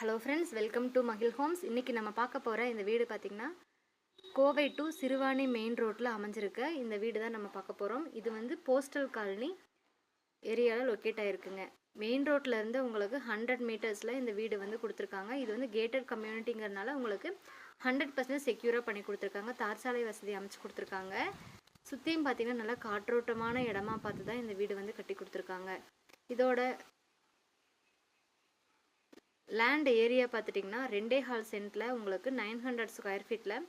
Hello friends welcome to மகில் homes இன்றைக்கி நம்ம பார்க்க போகிற இந்த வீடு பார்த்திங்கன்னா கோவை டு சிறுவாணி மெயின் ரோட்டில் அமைஞ்சிருக்க இந்த வீடு தான் நம்ம பார்க்க போகிறோம் இது வந்து போஸ்டல் காலனி ஏரியாவில் லொக்கேட் ஆகிருக்குங்க மெயின் ரோட்டில் இருந்து உங்களுக்கு ஹண்ட்ரட் மீட்டர்ஸில் இந்த வீடு வந்து கொடுத்துருக்காங்க. இது வந்து கேட்டட் கம்யூனிட்டிங்கிறதுனால உங்களுக்கு ஹண்ட்ரட் பர்சன்ட் செக்யூராக பண்ணி கொடுத்துருக்காங்க. தார் சாலை வசதி அமைச்சு கொடுத்துருக்காங்க. சுற்றியும் பார்த்திங்கன்னா நல்லா காற்றோட்டமான இடமா பார்த்து தான் இந்த வீடு வந்து கட்டி கொடுத்துருக்காங்க. இதோட லேண்ட் ஏரியா பார்த்துட்டிங்கன்னா ரெண்டே ஹால் சென்ட்டில் உங்களுக்கு நைன் ஹண்ட்ரட் ஸ்கொயர் ஃபீட்டில்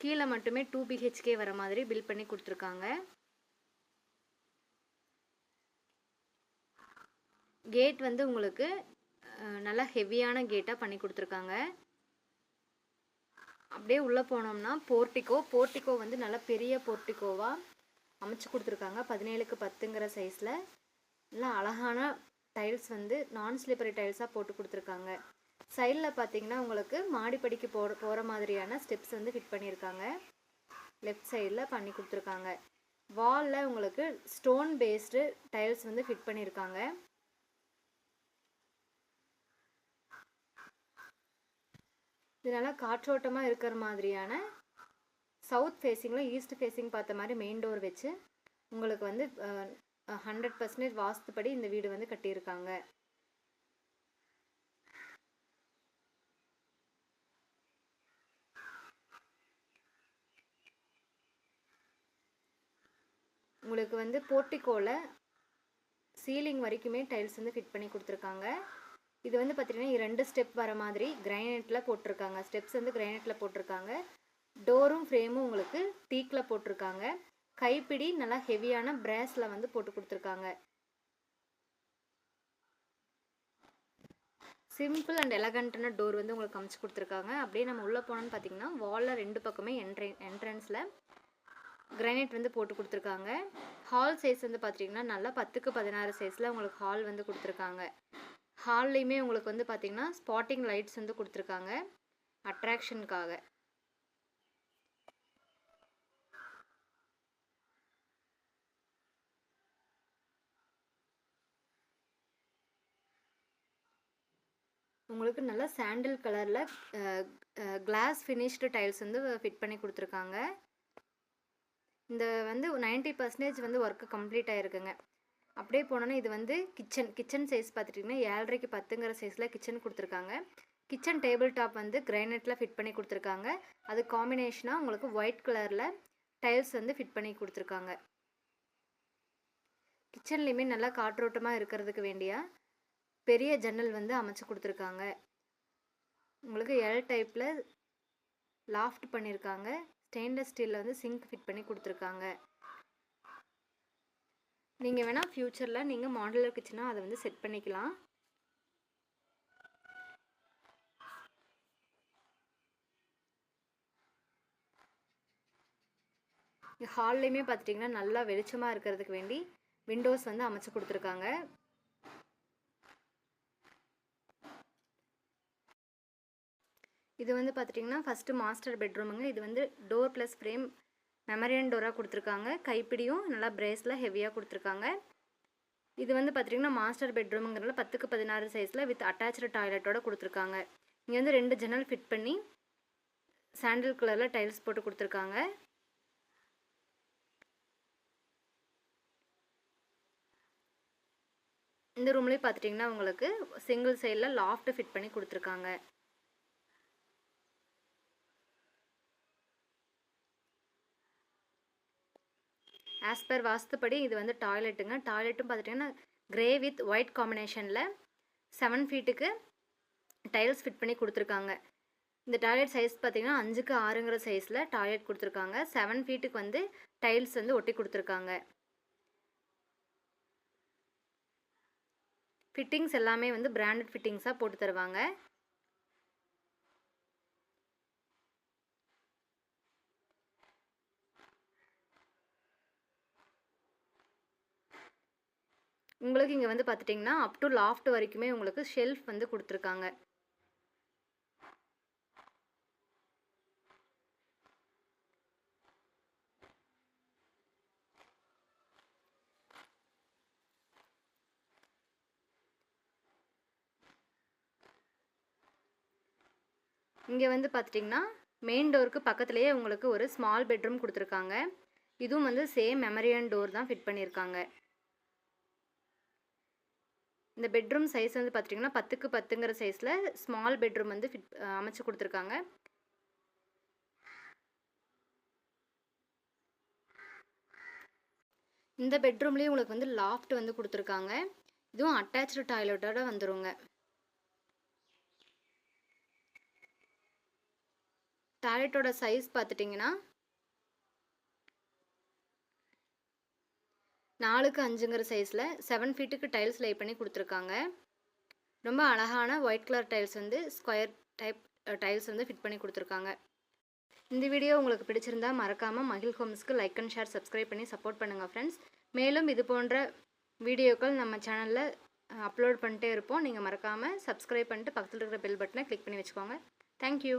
கீழே மட்டுமே டூ பிஹெச்கே வர மாதிரி பில் பண்ணி கொடுத்துருக்காங்க. கேட் வந்து உங்களுக்கு நல்லா ஹெவியான கேட்டாக பண்ணி கொடுத்துருக்காங்க. அப்படியே உள்ளே போனோம்னா போர்ட்டிக்கோ போர்ட்டிக்கோ வந்து நல்லா பெரிய போர்ட்டிக்கோவாக அமைச்சு கொடுத்துருக்காங்க. பதினேழுக்கு பத்துங்கிற சைஸில் நல்லா அழகான டைல்ஸ் வந்து நான் ஸ்லிப்பரி டைல்ஸாக போட்டு கொடுத்துருக்காங்க. சைடில் பார்த்தீங்கன்னா உங்களுக்கு மாடிப்படிக்கு போகிற போகிற மாதிரியான ஸ்டெப்ஸ் வந்து ஃபிட் பண்ணியிருக்காங்க லெஃப்ட் சைடில் பண்ணி கொடுத்துருக்காங்க. வாலில் உங்களுக்கு ஸ்டோன் பேஸ்டு டைல்ஸ் வந்து ஃபிட் பண்ணியிருக்காங்க இதனால் காற்றோட்டமாக இருக்கிற மாதிரியான சவுத் ஃபேஸிங்கில் ஈஸ்ட் ஃபேஸிங் பார்த்த மாதிரி மெயின் டோர் வச்சு உங்களுக்கு வந்து ஹண்ட்ரட் பர்சன்டேஜ் வாஸ்துப்படி இந்த வீடு வந்து கட்டியிருக்காங்க. உங்களுக்கு வந்து போர்ட்டிக்கோவில் சீலிங் வரைக்குமே டைல்ஸ் வந்து ஃபிட் பண்ணி கொடுத்துருக்காங்க. இது வந்து பார்த்தீங்கன்னா ரெண்டு ஸ்டெப் வர மாதிரி கிரைனைட்டில் போட்டிருக்காங்க. ஸ்டெப்ஸ் வந்து கிரைனைட்டில் போட்டிருக்காங்க. டோரும் ஃப்ரேமும் உங்களுக்கு டீக்கில் போட்டிருக்காங்க. கைப்பிடி நல்லா ஹெவியான பிரேஸில் வந்து போட்டு கொடுத்துருக்காங்க. சிம்பிள் அண்ட் எலகண்ட்டான டோர் வந்து உங்களுக்கு அமைச்சு கொடுத்துருக்காங்க. அப்படியே நம்ம உள்ளே போனோம்னு பார்த்தீங்கன்னா வாலில் ரெண்டு பக்கமே என்ட்ரன் என்ட்ரன்ஸில் கிரானைட் வந்து போட்டு கொடுத்துருக்காங்க. ஹால் சைஸ் வந்து பார்த்தீங்கன்னா நல்லா பத்துக்கு பதினாறு சைஸில் உங்களுக்கு ஹால் வந்து கொடுத்துருக்காங்க. ஹால்லையுமே உங்களுக்கு வந்து பார்த்தீங்கன்னா ஸ்பாட்டிங் லைட்ஸ் வந்து கொடுத்துருக்காங்க. அட்ராக்ஷனுக்காக உங்களுக்கு நல்லா சாண்டில் கலரில் கிளாஸ் ஃபினிஷ்டு டைல்ஸ் வந்து ஃபிட் பண்ணி கொடுத்துருக்காங்க. இந்த வந்து நைன்ட்டி பர்சன்டேஜ் வந்து ஒர்க்கு கம்ப்ளீட் ஆகிருக்குங்க அப்படியே போனோன்னா இது வந்து கிச்சன் கிச்சன் சைஸ் பார்த்துட்டிங்கன்னா ஏழரைக்கு பத்துங்கிற சைஸில் கிச்சன் கொடுத்துருக்காங்க. கிச்சன் டேபிள் டாப் வந்து கிரைனட்டில் ஃபிட் பண்ணி கொடுத்துருக்காங்க. அது காம்பினேஷனாக உங்களுக்கு ஒயிட் கலரில் டைல்ஸ் வந்து ஃபிட் பண்ணி கொடுத்துருக்காங்க. கிச்சன்லேயுமே நல்லா காற்றோட்டமாக இருக்கிறதுக்கு வேண்டியா? பெரிய ஜன்னல் வந்து அமைச்சு கொடுத்துருக்காங்க. உங்களுக்கு எல் டைப்பில் லாஃப்ட் பண்ணியிருக்காங்க ஸ்டெயின்லெஸ் ஸ்டீலில் வந்து சிங்க் ஃபிட் பண்ணி கொடுத்துருக்காங்க. நீங்கள் வேணால் ஃப்யூச்சரில் நீங்கள் மாடுலர் கிச்சனாக அதை வந்து செட் பண்ணிக்கலாம். இங்கே ஹால்லையுமே பார்த்துட்டிங்கன்னா நல்லா வெளிச்சமாக இருக்கிறதுக்கு வேண்டி விண்டோஸ் வந்து அமைச்சு கொடுத்துருக்காங்க. இது வந்து பார்த்துட்டிங்கன்னா ஃபஸ்ட்டு மாஸ்டர் பெட்ரூமுங்க இது வந்து டோர் ப்ளஸ் ஃப்ரேம் மெமரியன் டோராக கொடுத்துருக்காங்க. கைப்பிடியும் நல்லா பிரேஸில் ஹெவியாக கொடுத்துருக்காங்க. இது வந்து பார்த்துட்டிங்கன்னா மாஸ்டர் பெட்ரூமுங்கிறதுல பத்துக்கு பதினாறு சைஸில் வித் அட்டாச்சு டாய்லெட்டோட கொடுத்துருக்காங்க. இங்கே வந்து ரெண்டு ஜன்னல் ஃபிட் பண்ணி சாண்டில் கலரில் டைல்ஸ் போட்டு கொடுத்துருக்காங்க. இந்த ரூம்லேயே பார்த்துட்டிங்கன்னா உங்களுக்கு சிங்கிள் சைடில் லாஃப்ட் ஃபிட் பண்ணி கொடுத்துருக்காங்க. ஆஸ் பர் வாஸ்துப்படி இது வந்து டாய்லெட்டுங்க டாய்லெட்டும் பார்த்துட்டிங்கன்னா கிரே வித் ஒயிட் காம்பினேஷனில் செவன் ஃபீட்டுக்கு டைல்ஸ் ஃபிட் பண்ணி கொடுத்துருக்காங்க. இந்த டாய்லெட் சைஸ் பார்த்தீங்கன்னா அஞ்சுக்கு ஆறுங்கிற சைஸில் டாய்லெட் கொடுத்துருக்காங்க. செவன் ஃபீட்டுக்கு வந்து டைல்ஸ் வந்து ஒட்டி கொடுத்துருக்காங்க. ஃபிட்டிங்ஸ் எல்லாமே வந்து பிராண்டட் ஃபிட்டிங்ஸாக போட்டு தருவாங்க. உங்களுக்கு இங்கே வந்து பார்த்துட்டிங்கன்னா அப் டு லாஃப்ட் வரைக்குமே உங்களுக்கு ஷெல்ஃப் வந்து கொடுத்துருக்காங்க. இங்கே வந்து பார்த்துட்டிங்கன்னா மெயின் டோருக்கு பக்கத்துலேயே உங்களுக்கு ஒரு ஸ்மால் பெட்ரூம் கொடுத்துருக்காங்க. இதுவும் வந்து சேம் மெமரியன் டோர் தான் ஃபிட் பண்ணியிருக்காங்க இந்த பெட்ரூம் சைஸ் வந்து பார்த்துட்டிங்கன்னா பத்துக்கு பத்துங்கிற சைஸில் ஸ்மால் பெட்ரூம் வந்து ஃபிட் அமைச்சு கொடுத்துருக்காங்க. இந்த பெட்ரூம்லேயும் உங்களுக்கு வந்து லாஃப்ட் வந்து கொடுத்துருக்காங்க. இதுவும் அட்டாச்சு டாய்லெட்டோட வந்துருங்க. டாய்லெட்டோட சைஸ் பார்த்துட்டிங்கன்னா நாலுக்கு அஞ்சுங்கிற சைஸில் செவன் ஃபீட்டுக்கு டைல்ஸ் லை பண்ணி கொடுத்துருக்காங்க. ரொம்ப அழகான ஒயிட் கலர் டைல்ஸ் வந்து ஸ்கொயர் டைப் டைல்ஸ் வந்து ஃபிட் பண்ணி கொடுத்துருக்காங்க. இந்த வீடியோ உங்களுக்கு பிடிச்சிருந்தா மறக்காமல் மகிழ் ஹோம்ஸ்க்கு லைக் அண்ட் ஷேர் சப்ஸ்கிரைப் பண்ணி சப்போர்ட் பண்ணுங்கள் ஃப்ரெண்ட்ஸ் மேலும் இது போன்ற வீடியோக்கள் நம்ம சேனலில் அப்லோட் பண்ணிட்டே இருப்போம். நீங்கள் மறக்காமல் சப்ஸ்கிரைப் பண்ணிட்டு பக்கத்தில் இருக்கிற பெல் பட்டனை கிளிக் பண்ணி வச்சுக்கோங்க. தேங்க்யூ